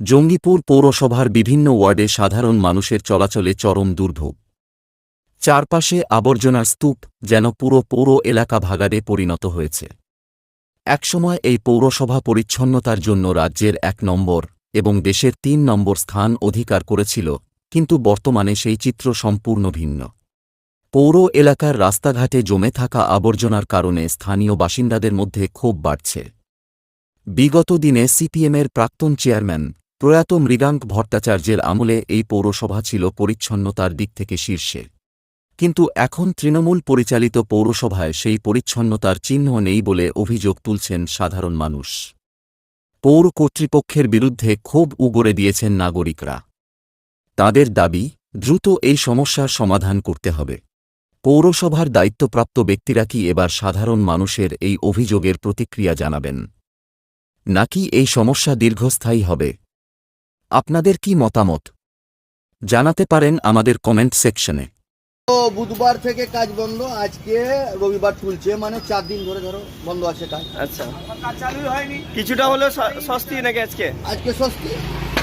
জঙ্গিপুর পৌরসভার বিভিন্ন ওয়ার্ডে সাধারণ মানুষের চলাচলে চরম দুর্ভোগ। চারপাশে আবর্জনার স্তূপ যেন পুরো পৌর এলাকা ভাগাড়ে পরিণত হয়েছে। একসময় এই পৌরসভা পরিচ্ছন্নতার জন্য রাজ্যের এক নম্বর এবং দেশের তিন নম্বর স্থান অধিকার করেছিল, কিন্তু বর্তমানে সেই চিত্র সম্পূর্ণ ভিন্ন। পৌর এলাকার রাস্তাঘাটে জমে থাকা আবর্জনার কারণে স্থানীয় বাসিন্দাদের মধ্যে ক্ষোভ বাড়ছে। বিগত দিনে সিপিএমের প্রাক্তন চেয়ারম্যান প্রয়াত মৃগাঙ্ক ভট্টাচার্যের আমলে এই পৌরসভা ছিল পরিচ্ছন্নতার দিক থেকে শীর্ষে কিন্তু এখন তৃণমূল পরিচালিত পৌরসভায় সেই পরিচ্ছন্নতার চিহ্ন নেই বলে অভিযোগ তুলছেন সাধারণ মানুষ। পৌর কর্তৃপক্ষের বিরুদ্ধে ক্ষোভ উগরে দিয়েছেন নাগরিকরা। তাদের দাবি, দ্রুত এই সমস্যার সমাধান করতে হবে। পৌরসভার দায়িত্বপ্রাপ্ত ব্যক্তিরা কি এবার সাধারণ মানুষের এই অভিযোগের প্রতিক্রিয়া জানাবেন? নাকি এই সমস্যা দীর্ঘস্থায়ী হবে? আপনাদের কি মতামত? জানাতে পারেন আমাদের কমেন্ট সেকশনে তো বুধবার থেকে কাজ বন্ধ আজকে রবিবার তুলছে মানে চার দিন ধরে ধরো বন্ধ আছে কাজ। আচ্ছা। কিছুটা হলেও স- স্বস্তি নাকি আজকে? আজকে স্বস্তি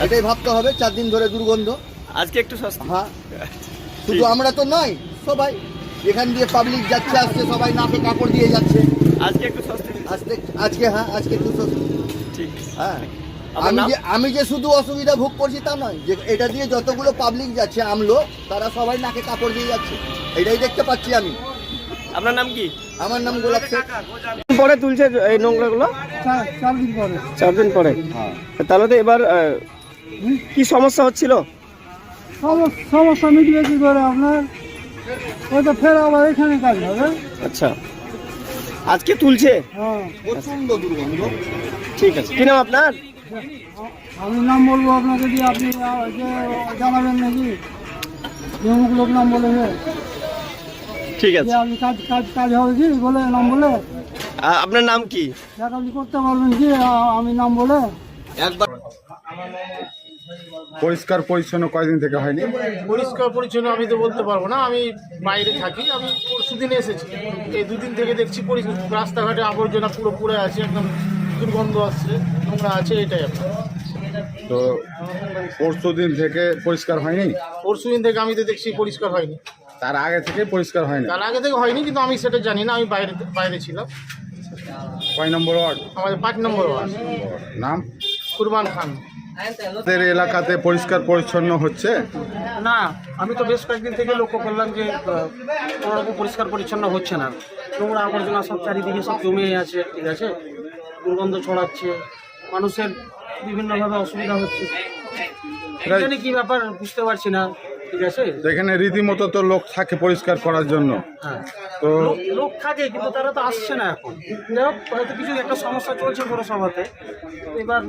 এটাই ভাবতে হবে চার দিন ধরে দুর্গন্ধ। আজকে একটু স্বস্তি। হ্যাঁ। শুধু আমরা তো নয় সবাই। এখান দিয়ে পাবলিক যাচ্ছে আসছে সবাই নাকে কাপড় দিয়ে যাচ্ছে। আজকে একটু স্বস্তি আজকে আজকে হ্যাঁ আজকে একটু স্বস্তি। ঠিক। হ্যাঁ। আমি যে আমি যে শুধু অসুবিধা ভোগ করছি তা নয় যে এটা দিয়ে যতগুলো পাবলিক যাচ্ছে আমলো তারা সবাই নাকে কাপড় দিয়ে যাচ্ছে। এটাই দেখতে পাচ্ছি আমি। আপনার নাম কি? আমার নাম গোলাপ শেখ পরে তুলছে এই নোংরাগুলো? চার দিন পরে। চার দিন পরে? তাহলে তো এবার কি সমস্যা হচ্ছিল? সমস- সমস্যা মিটবে কি করে আপনার? ওই তো ফের আবার এখানে কাজ হবে। আচ্ছা। আজকে তুলছে? হ্যাঁ। প্রচণ্ড দুর্গন্ধ। ঠিক আছে। কি নাম আপনার? আমি নাম বলব আপনাকে দিয়ে আপনি জানাবেন নাকি? অমুক লোক নাম বলে ঠিক আছে। আপনি কাজ কাজ কাজ হবে কি? বলে নাম বলে? আপনার নাম কি? দেখ আপনি করতে পারবেন কি? আমি নাম বলে। একবার পরিষ্কার পরিচ্ছন্ন কয়দিন থেকে হয়নি? পরিষ্কার পরিচ্ছন্ন আমি তো বলতে পারব না। আমি বাইরে থাকি। আমি পরশু দিনে এসেছি। এই দুদিন থেকে দেখছি রাস্তাঘাটে আবর্জনা পুরো পুড়ে আছে একদম দুর্গন্ধ আসছে নোংরা আছে এটাই আপনার তো পরশু দিন থেকে পরিষ্কার হয়নি? পরশু দিন থেকে আমি তো দেখছি পরিষ্কার হয়নি। তার আগে থেকে পরিষ্কার হয়নি? তার আগে থেকে হয়নি কিন্তু আমি সেটা জানি না আমি বাইরে বাইরে ছিলাম। কয় নম্বর ওয়ার্ড? আমাদের পাঁচ নম্বর ওয়ার্ড। নাম? কুরবান খান। আমাদের এলাকাতে পরিষ্কার পরিচ্ছন্ন হচ্ছে? না আমি তো বেশ কয়েকদিন থেকে লক্ষ্য করলাম যে আহ, কোনো রকম পরিষ্কার পরিচ্ছন্ন হচ্ছে না। নোংরা আবর্জনা সব চারিদিকে সব জমে আছে ঠিক আছে? দুর্গন্ধ ছড়াচ্ছে মানুষের বিভিন্নভাবে অসুবিধা হচ্ছে। জানি কি ব্যাপার বুঝতে পারছি না ঠিক আছে? এখানে রীতিমতো তো লোক থাকে পরিষ্কার করার জন্য। হ্যাঁ। তো লোক- থাকে কিন্তু তারা তো আসছে না এখন। যাই হোক হয়তো কিছু একটা সমস্যা চলছে পৌরসভাতে। এবার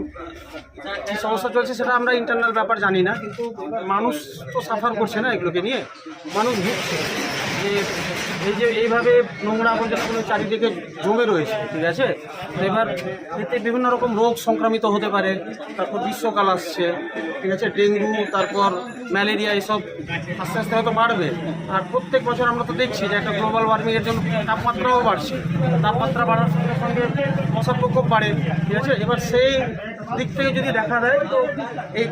কি সমস্যা চলছে সেটা আমরা ইন্টারনাল ব্যাপার জানি না কিন্তু মানুষ তো সাফার করছে না এগুলোকে নিয়ে। মানুষ ভুগছে। যে এই যে এইভাবে নোংরা আবর্জনাগুলো চারিদিকে জমে রয়েছে, ঠিক আছে? এবার এতে বিভিন্ন রকম রোগ সংক্রামিত হতে পারে, তারপর গ্রীষ্মকাল আসছে, ঠিক আছে? ডেঙ্গু, তারপর ম্যালেরিয়া, এসব আস্তে আস্তে হয়তো বাড়বে। আর প্রত্যেক বছর আমরা তো দেখছি যে একটা গ্লোবাল ওয়ার্মিংয়ের জন্য তাপমাত্রাও বাড়ছে। তাপমাত্রা বাড়ার সঙ্গে সঙ্গে মশার প্রকোপ বাড়ে, ঠিক আছে? এবার সেই দিক থেকে যদি দেখা যায় তো এই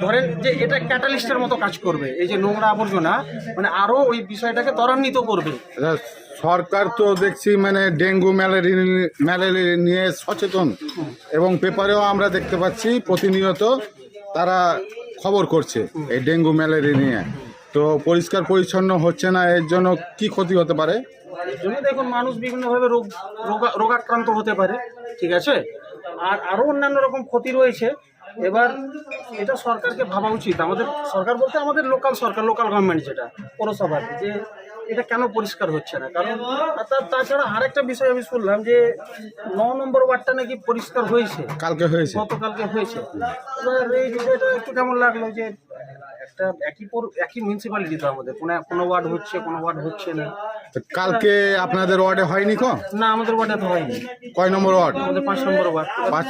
ধরেন যে এটা ক্যাটালিস্টের মতো কাজ করবে। এই যে নোংরা আবর্জনা মানে আরও ওই বিষয়টাকে ত্বরান্বিত করবে। সরকার তো দেখছি মানে ডেঙ্গু ম্যালেরিয়া ম্যালেরিয়া নিয়ে সচেতন। এবং পেপারেও আমরা দেখতে পাচ্ছি প্রতিনিয়ত তারা খবর করছে এই ডেঙ্গু ম্যালেরিয়া নিয়ে। তো পরিষ্কার পরিচ্ছন্ন হচ্ছে না এর জন্য কি ক্ষতি হতে পারে? এর জন্য দেখুন মানুষ বিভিন্নভাবে রোগা- রোগাক্রান্ত হতে পারে ঠিক আছে? আর আরও অন্যান্য রকম ক্ষতি রয়েছে। এবার এটা সরকারকে ভাবা উচিত। আমাদের সরকার বলতে আমাদের লোকাল সরকার লোকাল গভর্নমেন্ট যেটা পৌরসভার যে এটা কেন পরিষ্কার হচ্ছে না? কারণ তাছাড়া আরেকটা বিষয় আমি শুনলাম যে ন নম্বর ওয়ার্ডটা নাকি পরিষ্কার হয়েছে। কালকে হয়েছে। গতকালকে হয়েছে। এবার এই বিষয়টা একটু কেমন লাগল যে একটা একই একই মিউনিসিপ্যালিটি তো আমাদের। কোনো কোনো ওয়ার্ড হচ্ছে কোনো ওয়ার্ড হচ্ছে না। কালকে আপনাদের ওয়ার্ডে হয়নি কো? না আমাদের ওয়ার্ডে তো হয়নি। কয় নম্বর ওয়ার্ড? আমাদের পাঁচ নম্বর ওয়ার্ড। পাঁচ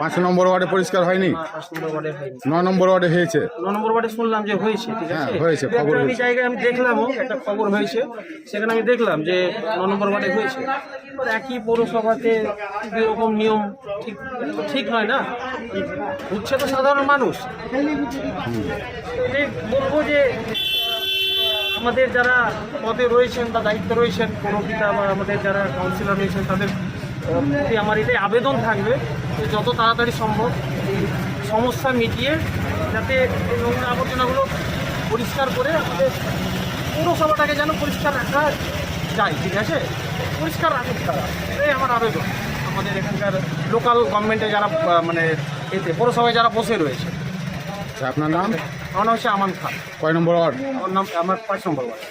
পাঁচ নম্বর ওয়ার্ডে পরিষ্কার হয়নি? না, পাঁচ নম্বর ওয়ার্ডে হয়েছে? ন নম্বর ওয়ার্ডে শুনলাম যে হয়েছে ঠিক হ্যাঁ, আছে হয়েছে, খবর আমি। জায়গায় আমি দেখলাম একটা খবর হয়েছে। সেখানে আমি দেখলাম যে ন নম্বর ওয়ার্ডে হয়েছে। একই পৌরসভাতে এরকম নিয়ম ঠিক ঠিক নয় না? বুঝছে তো সাধারণ মানুষ। বলব যে আমাদের যারা পদে রয়েছেন বা দায়িত্বে রয়েছেন পৌরপিতা বা আমাদের যারা কাউন্সিলর রয়েছেন, তাদের প্রতি আমার এটাই আবেদন থাকবে যে যত তাড়াতাড়ি সম্ভব এই সমস্যা মিটিয়ে যাতে এই নোংরা আবর্জনাগুলো পরিষ্কার করে আমাদের পৌরসভাটাকে যেন পরিষ্কার রাখা যায়, ঠিক আছে? পরিষ্কার রাখুক তারা। এটাই আমার আবেদন। আমাদের এখানকার লোকাল গভর্নমেন্টে যারা মানে এতে, পৌরসভায় যারা বসে রয়েছে। আচ্ছা, আপনার নাম? আমার নাম হচ্ছে আমান খান। কয় নম্বর ওয়ার্ড? আমার নাম আমার পাঁচ নম্বর ওয়ার্ড।